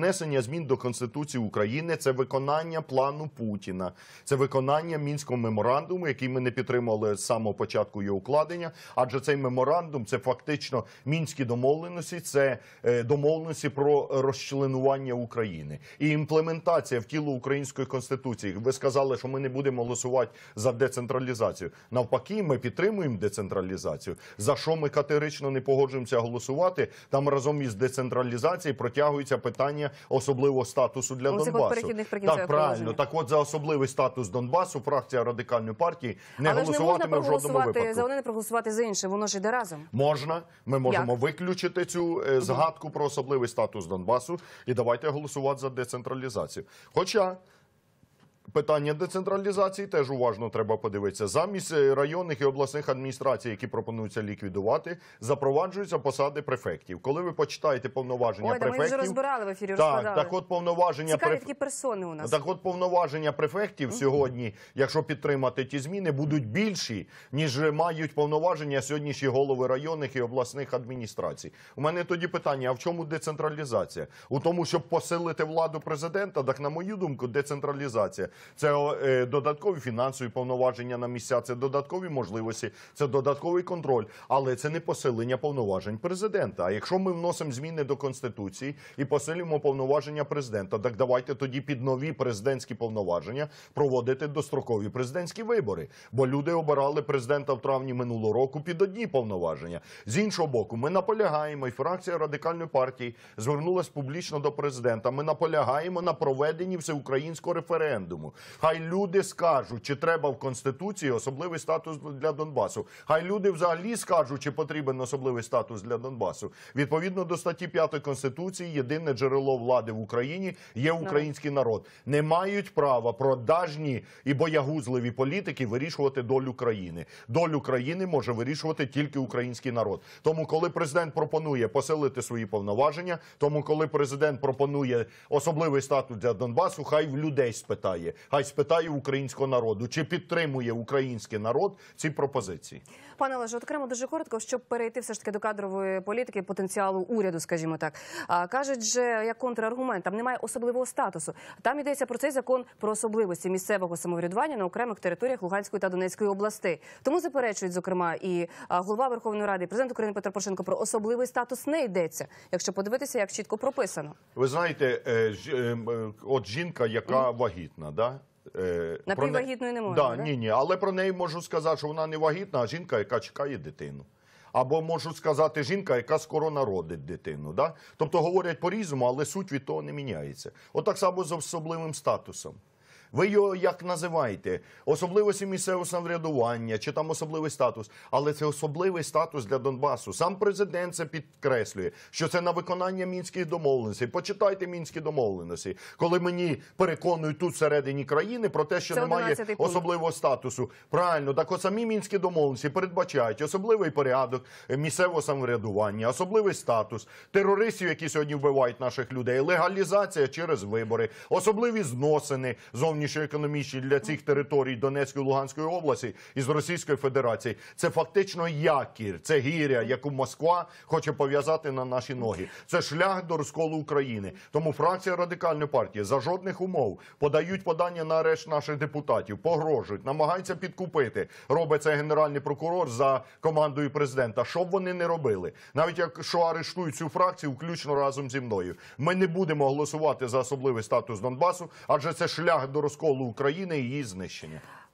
Внесення змін до Конституції України це виконання плану Путіна, це виконання мінського меморандуму, який ми не підтримували з самого початку його укладення. Адже цей меморандум це фактично мінські домовленості, це е, домовленості про розчленування України і імплементація в тіло української конституції. Ви сказали, що ми не будемо голосувати за децентралізацію. Навпаки, ми підтримуємо децентралізацію. За що ми категорично не погоджуємося голосувати? Там разом із децентралізацією протягується питання особливого статусу для Донбасу. перехідних так, правильно. Так, от за особливий статус Донбасу фракція радикальної партії не Але ж не можна голосуватиме в жодному випадку. за вони не проголосувати за інше. Воно ж іде разом. Можна, ми можемо Як? виключити цю е, згадку про особливий статус Донбасу і давайте голосувати за децентралізацію. Хоча питання децентралізації теж уважно треба подивитися. Замість е, районних і обласних адміністрацій, які пропонуються ліквідувати, запроваджуються посади префектів. Коли ви почитаєте повноваження Ой, та ми вже розбирали в ефірі, так, розкладали. так от повноваження Цікаві преф- такі персони у нас. так от повноваження префектів сьогодні, якщо підтримати ті зміни, будуть більші, ніж мають повноваження сьогоднішні голови районних і обласних адміністрацій. У мене тоді питання: а в чому децентралізація? У тому, щоб посилити владу президента, так на мою думку, децентралізація це е, додаткові фінансові повноваження на місця, це додаткові можливості, це додатковий контроль, але це не посилення повноважень президента. А якщо ми вносимо зміни до конституції і посилюємо повноваження президента, так давайте тоді під нові президентські повноваження проводити дострокові президентські вибори. Бо люди обирали президента в травні минулого року під одні повноваження. З іншого боку, ми наполягаємо, і фракція радикальної партії звернулася публічно до президента. Ми наполягаємо на проведенні всеукраїнського референдуму. Хай люди скажуть, чи треба в конституції особливий статус для Донбасу. Хай люди взагалі скажуть, чи потрібен особливий статус для Донбасу. Відповідно до статті 5 конституції, єдине джерело влади в Україні є український народ. Не мають права продажні і боягузливі політики вирішувати долю країни. Долю країни може вирішувати тільки український народ. Тому, коли президент пропонує посилити свої повноваження, тому коли президент пропонує особливий статус для Донбасу, хай в людей спитає, хай спитає українського народу, чи підтримує український народ ці пропозиції. Пане Олеже, окремо дуже коротко, щоб перейти все ж таки до кадрової політики, потенціалу уряду, скажімо так. А, кажуть, же як контраргумент, там немає особливого статусу. Там йдеться про цей закон про особливості місцевого самоврядування на окремих територіях Луганської та Донецької областей. Тому заперечують, зокрема, і голова Верховної Ради, і президент України Петро Порошенко про особливий статус не йдеться. Якщо подивитися, як чітко прописано. Ви знаєте, е, е, е, от жінка, яка вагітна, да? Е, не- Напіввагітною не можна, Да, да? ні, ні, але про неї можу сказати, що вона не вагітна, а жінка, яка чекає дитину. Або можу сказати жінка, яка скоро народить дитину. Да? Тобто говорять по-різному, але суть від того не міняється. От само з особливим статусом. Ви його як називаєте? Особливості місцевого самоврядування чи там особливий статус. Але це особливий статус для Донбасу. Сам президент це підкреслює, що це на виконання мінських домовленостей. Почитайте мінські домовленості, коли мені переконують тут всередині країни про те, що Це немає особливого статусу. Правильно, так от самі мінські домовленості передбачають особливий порядок місцевого самоврядування, особливий статус терористів, які сьогодні вбивають наших людей, легалізація через вибори, особливі зносини зовнішньоекономічні для цих територій Донецької Луганської області із Російської Федерації. Це фактично якір, це гіря, яку Москва хоче пов'язати на наші ноги. Це шлях до розколу України. Тому фракція радикальної партії за жодних умов подають подання на арешт наших депутатів, погрожують, намагаються підкупити. Робить це генеральний прокурор за командою президента. Що б вони не робили, навіть якщо арештують цю фракцію, включно разом зі мною. Ми не будемо голосувати за особливий статус Донбасу, адже це шлях до розколу України і її знищення.